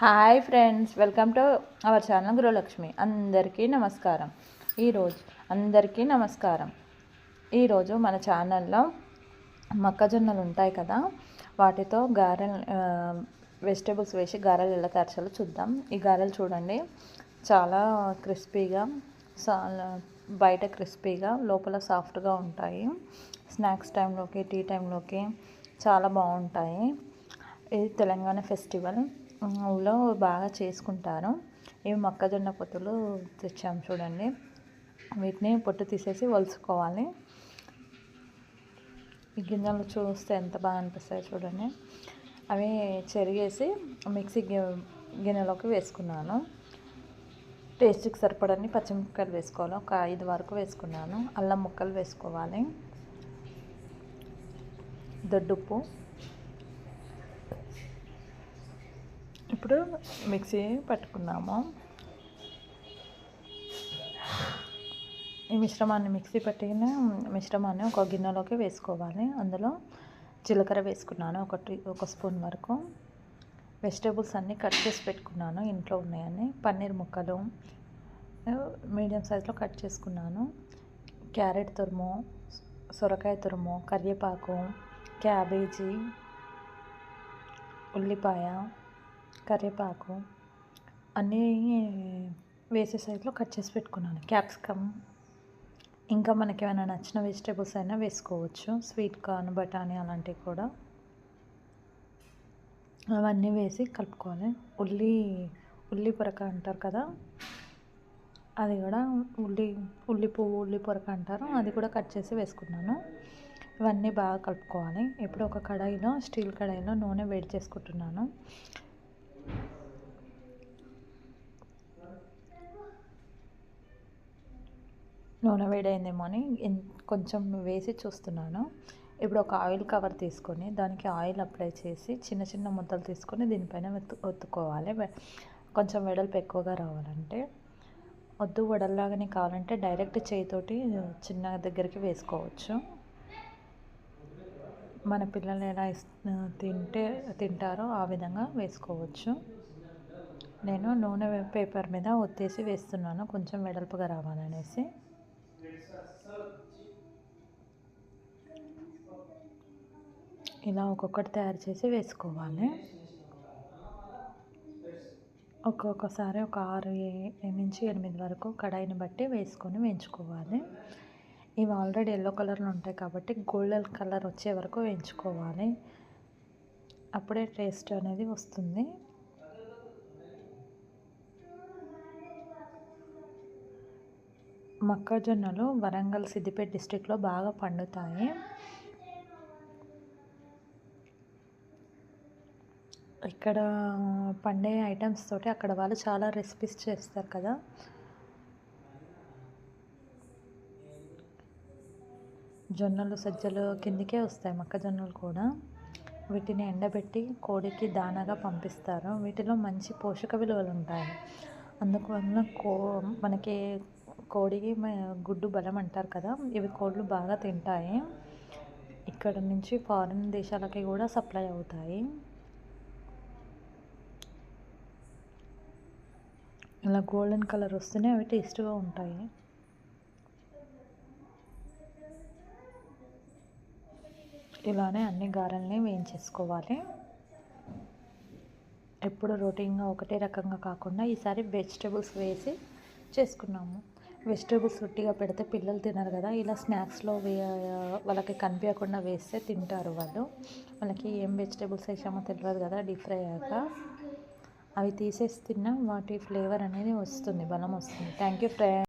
Hi friends welcome to our channel Gruhalakshmi. అందరికీ నమస్కారం. ఈరోజు అందరికీ నమస్కారం. ఈరోజు మన ఛానల్లో మొక్కజొన్నలు ఉంటాయి కదా వాటితో గారెలు వెజిటేబుల్స్ వేసి గారెలు ఎలా తయారు చూద్దాం. ఈ గారెలు చూడండి చాలా క్రిస్పీగా బయట క్రిస్పీగా లోపల సాఫ్ట్గా ఉంటాయి. స్నాక్స్ టైంలోకి టీ టైంలోకి చాలా బాగుంటాయి. ఇది తెలంగాణ ఫెస్టివల్. ఊళ్ళో బాగా చేసుకుంటారు ఇవి మొక్కజొన్న పొత్తులు తెచ్చాము చూడండి. వీటిని పొట్టు తీసేసి వలుసుకోవాలి. ఈ గింజలు చూస్తే ఎంత బాగా అనిపిస్తాయి చూడండి. అవి చెరిగేసి మిక్సీ గిన్నెలోకి వేసుకున్నాను. టేస్ట్కి సరిపడని పచ్చిమిరపకాయలు వేసుకోవాలి. ఒక ఐదు వరకు వేసుకున్నాను. అల్లం ముక్కలు వేసుకోవాలి. దొడ్డుప్పు. ఇప్పుడు మిక్సీ పట్టుకున్నాము ఈ మిశ్రమాన్ని మిక్సీ పట్టిన మిశ్రమాన్ని ఒక గిన్నెలోకి వేసుకోవాలి. అందులో జీలకర్ర వేసుకున్నాను ఒకటి ఒక స్పూన్ వరకు. వెజిటేబుల్స్ అన్నీ కట్ చేసి పెట్టుకున్నాను ఇంట్లో ఉన్నాయని. పన్నీర్ ముక్కలు మీడియం సైజులో కట్ చేసుకున్నాను. క్యారెట్ తురుము సొరకాయ తురుము కరివేపాకు క్యాబేజీ ఉల్లిపాయ కరివేపాకు అన్నీ వేసే సైజులో కట్ చేసి పెట్టుకున్నాను. క్యాప్సికమ్. ఇంకా మనకి ఏమైనా నచ్చిన వెజిటేబుల్స్ అయినా వేసుకోవచ్చు. స్వీట్ కార్న్ బఠానీ అలాంటివి కూడా. అవన్నీ వేసి కలుపుకోవాలి. ఉల్లి ఉల్లి పొరక అంటారు కదా? అది కూడా ఉల్లి ఉల్లి పువ్వు ఉల్లి పొరక అంటారు. అది కూడా కట్ చేసి వేసుకున్నాను. ఇవన్నీ బాగా కలుపుకోవాలి. ఇప్పుడు ఒక కడాయిలో స్టీల్ కడాయిలో నూనె వేడి చేసుకుంటున్నాను. నూనె వేడైందేమో అని కొంచెం వేసి చూస్తున్నాను. ఇప్పుడు ఒక ఆయిల్ కవర్ తీసుకొని దానికి ఆయిల్ అప్లై చేసి చిన్న చిన్న ముద్దలు తీసుకొని దీనిపైన ఒత్తుకోవాలి. కొంచెం వెడల్పు ఎక్కువగా రావాలంటే వద్దు వడల్లాగానే కావాలంటే డైరెక్ట్ చేయితోటి చిన్న దగ్గరికి వేసుకోవచ్చు. మన పిల్లలు ఎలా తింటే తింటారో ఆ విధంగా వేసుకోవచ్చు. నేను నూనె పేపర్ మీద ఒత్తేసి వేస్తున్నాను. కొంచెం వెడల్పుగా రావాలనేసి. ఇలా ఒక్కొక్కటి తయారు చేసి వేసుకోవాలి. ఒక్కొక్కసారి ఒక ఆరు నుంచి ఎనిమిది వరకు కడాయిని బట్టి వేసుకొని వేయించుకోవాలి. ఇవి ఆల్రెడీ ఎల్లో కలర్లో ఉంటాయి కాబట్టి గోల్డెన్ కలర్ వచ్చే వరకు వేయించుకోవాలి. అప్పుడే టేస్ట్ అనేది వస్తుంది. మొక్కజొన్నలు వరంగల్ సిద్దిపేట డిస్టిక్లో బాగా పండుతాయి. ఇక్కడ పండే ఐటమ్స్ తోటి అక్కడ వాళ్ళు చాలా రెసిపీస్ చేస్తారు కదా. జొన్నలు సజ్జలు కిందికే వస్తాయి మొక్కజొన్నలు కూడా. వీటిని ఎండబెట్టి కోడికి దానాగా పంపిస్తారు. వీటిలో మంచి పోషక విలువలు ఉంటాయి. అందువలన కో మనకి కోడికి గుడ్డు బలం అంటారు కదా ఇవి కోళ్ళు బాగా తింటాయి. ఇక్కడ నుంచి ఫారిన్ దేశాలకి కూడా సప్లై అవుతాయి. ఇలా గోల్డెన్ కలర్ వస్తేనే అవి టేస్ట్గా ఉంటాయి. ఇలానే అన్ని గారెల్ని వేయించేసుకోవాలి. ఎప్పుడు రొటీన్గా ఒకటే రకంగా కాకుండా ఈసారి వెజిటేబుల్స్ వేసి చేసుకున్నాము. వెజిటేబుల్స్ రొట్టిగా పెడితే పిల్లలు తినరు కదా ఇలా స్నాక్స్లో వే వాళ్ళకి కనిపించకుండా వేస్తే తింటారు వాళ్ళు. వాళ్ళకి ఏం వెజిటేబుల్స్ వేసామో తెలియదు కదా డీప్ ఫ్రై అయ్యాక. అవి తీసేసి తిన్నా వాటి ఫ్లేవర్ అనేది వస్తుంది బలం వస్తుంది. Thank you friend